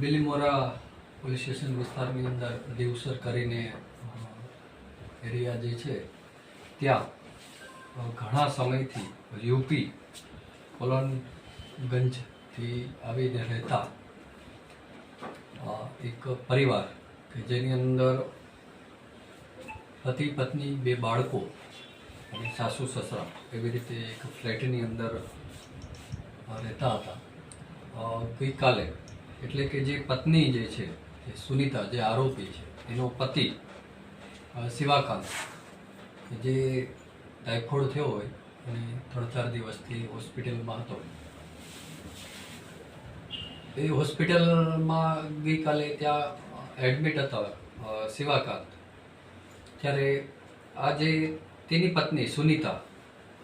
Bilimora police station વિસ્તારની અંદર દેવસર કરીને એરિયા જે છે, ત્યાં ઘણા સમયથી યુપી કોલોનગંજથી આવીને રહેતા એક પરિવાર કે જેની અંદર પતિ, પત્ની, બે બાળકો અને સાસુ, સસરા એવી રીતે એક ફ્લેટની અંદર રહેતા હતા. ગઈકાલે એટલે કે જે પત્ની જે છે, જે સુનિતા, જે આરોપી છે, એનો પતિ શિવાકાંત, જે ટાઇફોઇડ થયો હોય અને ત્રણ ચાર દિવસથી હોસ્પિટલમાં હતો. એ હોસ્પિટલમાં ગઈકાલે ત્યાં એડમિટ હતા શિવાકાંત. ત્યારે આ જે તેની પત્ની સુનિતા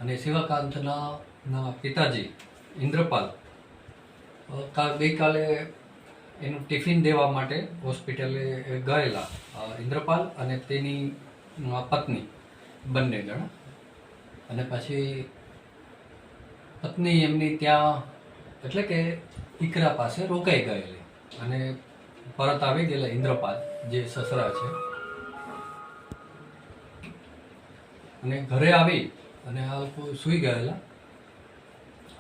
અને શિવાકાંતના પિતાજી ઇન્દ્રપાલ ગઈકાલે એનું ટિફિન દેવા માટે હોસ્પિટલે ગયેલા ઇન્દ્રપાલ અને તેની પત્ની, બંને જણા. અને પછી પત્ની એમની ત્યાં, એટલે કે ઈકરા પાસે રોકાઈ ગયેલી અને પરત આવી ગયેલા ઇન્દ્રપાલ, જે સસરા છે. અને ઘરે આવી અને આ લોકો સૂઈ ગયેલા.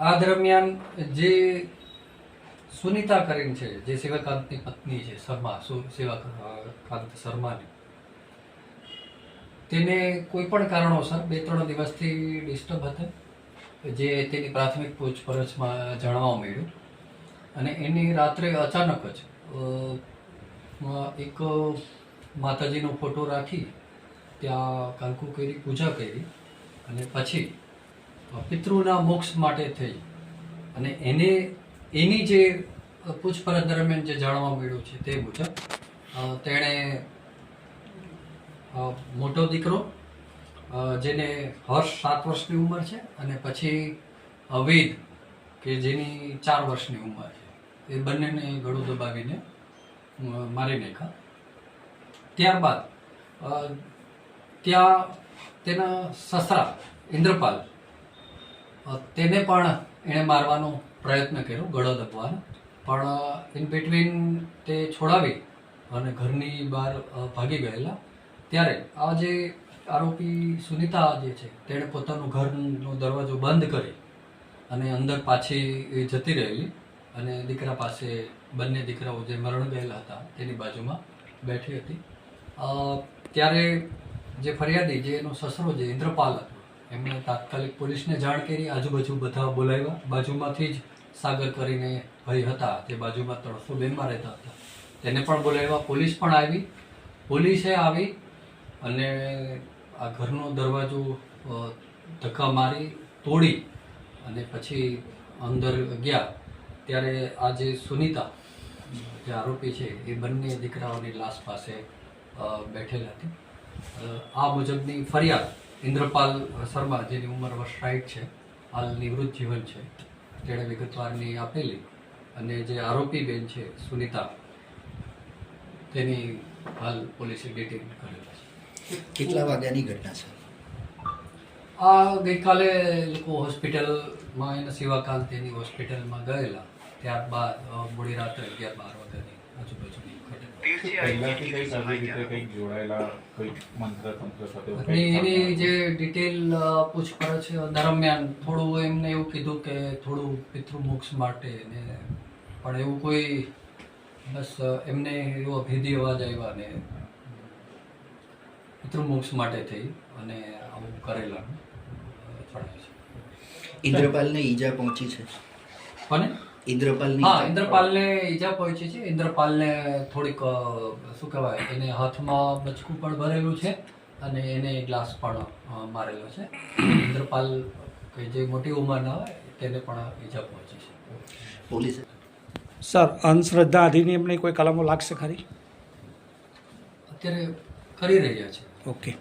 આ દરમિયાન જે સુનિતા કરીને છે, જે સેવાકાંતની પત્ની છે, શર્મા, સુ શિવકાંત શર્માની. તેને કોઈ પણ કારણોસર બે ત્રણ દિવસથી ડિસ્ટર્બ હતા, જે તેની પ્રાથમિક પૂછપરછમાં જાણવા મળ્યું. અને એની રાત્રે અચાનક જ એક માતાજીનો ફોટો રાખી, ત્યાં કાંકુ કરી, પૂજા કરી, અને પછી પિતૃના મોક્ષ માટે થઈ. અને એને એની જે પૂછપરછ દરમિયાન જે જાણવા મળ્યું છે તે મુજબ તેણે મોટો દીકરો જેને હર્ષ સાત વર્ષની ઉંમર છે અને પછી અવેદ, કે જેની ચાર વર્ષની ઉંમર છે. એ બંનેને ગળું દબાવીને મારી નાખ્યા. ત્યારબાદ ત્યાં તેના સસરા ઇન્દ્રપાલ તેને પણ એણે મારવાનો પ્રયત્ન કર્યો ગળો દબવાનો પણ ઇન બિટવીન તે છોડાવી અને ઘરની બહાર ભાગી ગયેલા. ત્યારે આ જે આરોપી સુનિતા જે છે, તેણે પોતાનું ઘરનો દરવાજો બંધ કરી અને અંદર પાછી જતી રહેલી અને દીકરા પાસે, બંને દીકરાઓ જે મરણ ગયેલા હતા, તેની બાજુમાં બેઠી હતી. ત્યારે જે ફરિયાદી, જે એનો સસરો જે ઇન્દ્રપાલ હતો, એમણે તાત્કાલિક પોલીસને જાણ કરી, આજુબાજુ બધા બોલાવ્યા. બાજુમાંથી જ સાગર કરીને ભાઈ હતા તે બાજુમાં ત્રણસો બેનમાં રહેતા હતા. તેને પણ બોલાવ્યા. પોલીસ પણ આવી. પોલીસે આવી અને આ ઘરનો દરવાજો ધક્કા મારી તોડી અને પછી અંદર ગયા. ત્યારે આ જે સુનિતા, જે આરોપી છે, એ બંને દીકરાઓની લાશ પાસે બેઠેલ હતી. આ મુજબની ફરિયાદ ઇન્દ્રપાલ શર્મા, જેની ઉંમર વર્ષ સાઠ છે, હાલ નિવૃત્ત જીવન છે. તેણે વિગતવારની આપેલી અને જે આરોપી બેન છે સુનિતા તેની હાલ પોલીસે ડિટેન કરેલા છે. કેટલા વાગ્યાની ઘટના છે? આ ગઈકાલે લોકો હોસ્પિટલમાં એના સેવાકાલ તેની હોસ્પિટલમાં ગયેલા. ત્યારબાદ મોડી રાત્રે અગિયાર બાર વાગ્યાની. પહેલાથી કઈ આવી રીતે કંઈક જોડાયેલા કોઈ મંત્ર તંત્ર સાથે એવું એની જે ડિટેલ પૂછપરછ દરમિયાન થોડું એમને એવું કીધું કે થોડું પિતૃમોક્ષ માટે ને પણ એવું કોઈ બસ એમને એવો ભેદી અવાજ આવ્યા ને પિતૃમોક્ષ માટે થઈ અને આવું કરેલા. જણાય છે. ઇન્દ્રપાલને ઈજા પહોંચી છે. કોને? ઇન્દ્રપાલની હા ઇન્દ્રપાલને ઈજા પહોંચી છે ઇન્દ્રપાલને થોડીક શું કહેવાય એને હાથમાં બચકું પણ ભરેલું છે અને એને ગ્લાસ પણ મારેલો છે. ઇન્દ્રપાલ કે જે મોટી ઉંમરના હોય તેને પણ ઈજા પહોંચી છે. પોલીસ? સર અંધશ્રદ્ધા અધિનિયમની કોઈ કલમો લાગશે ખરી? અત્યારે કરી રહ્યા છે. ઓકે.